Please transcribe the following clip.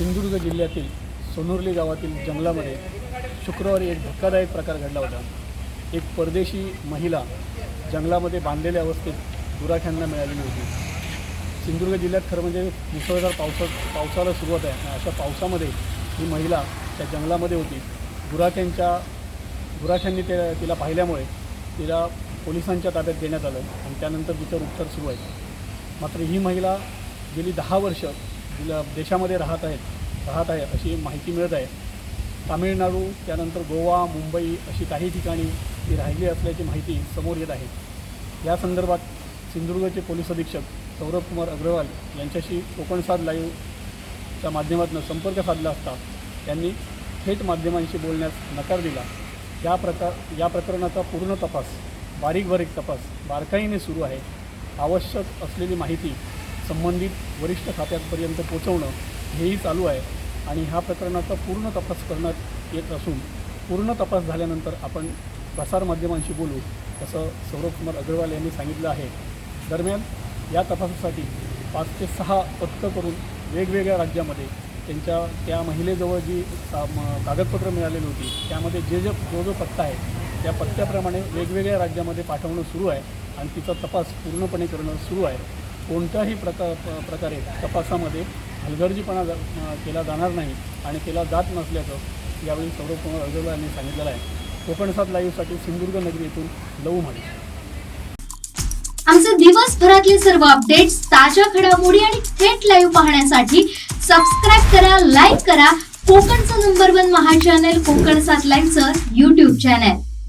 सिंधुदुर्ग जिल्ह्यातील सोनुर्ली गावातील जंगलामध्ये शुक्रवारी एक धक्कादायक प्रकार घडला होता. एक परदेशी महिला जंगलामध्ये बांधलेल्या अवस्थेत गुराख्यांना मिळालेली होती सिंधुदुर्ग जिल्ह्यात खरं म्हणजे मुसळधार पावसा पावसाला सुरुवात आहे. आणि अशा पावसामध्ये ही महिला त्या जंगलामध्ये होती. गुराख्यांच्या गुराख्यांनी ते तिला पाहिल्यामुळे तिला पोलिसांच्या ताब्यात देण्यात आलं आणि त्यानंतर तिचं उपचार सुरू आहे मात्र ही महिला गेली दहा वर्ष देशामध्ये राहत आहेत राहत आहे अशी माहिती मिळत आहे. तामिळनाडू त्यानंतर गोवा मुंबई अशी काही ठिकाणी ती राहिली असल्याची माहिती समोर येत आहे. या संदर्भात सिंधुदुर्गचे पोलीस अधीक्षक सौरभ कुमार अग्रवाल यांच्याशी कोकणसाद लाईव्हच्या माध्यमातून संपर्क साधला असता त्यांनी थेट माध्यमांशी बोलण्यास नकार दिला. या प्रकार या प्रकरणाचा पूर्ण तपास बारीक बारीक तपास बारकाईने सुरू आहे. आवश्यक असलेली माहिती संबंधित वरिष्ठ खात्यापर्यंत पोचवणं हेही चालू आहे आणि ह्या प्रकरणाचा पूर्ण तपास करण्यात येत असून पूर्ण तपास झाल्यानंतर आपण प्रसारमाध्यमांशी बोलू असं सौरभ कुमार अग्रवाल यांनी सांगितलं आहे. दरम्यान या तपासासाठी पाच ते सहा पथकं करून वेगवेगळ्या राज्यामध्ये त्यांच्या त्या महिलेजवळ जी म- कागदपत्रं मिळालेली होती त्यामध्ये जे जे जो जो पत्ता आहे त्या पत्त्याप्रमाणे वेगवेगळ्या राज्यामध्ये पाठवणं सुरू आहे आणि तिचा तपास पूर्णपणे करणं सुरू आहे. कोणत्याही प्रकार प्रकारे तपासामध्ये हलगर्जीपणा केला जाणार नाही आणि केला जात नसल्याचं यावेळी सौरभ कुमार अग्रवाल यांनी सांगितलेलं आहे. कोकणसात लाईव्हसाठी सिंधुदुर्ग नगरी येथून लवू म्हणे. आमचे दिवसभरातले सर्व अपडेट्स ताज्या घडामोडी आणि थेट लाईव्ह पाहण्यासाठी सबस्क्राईब करा लाईक करा. कोकणचं नंबर वन महा चॅनल कोकण सात लाईव्हचं युट्यूब चॅनल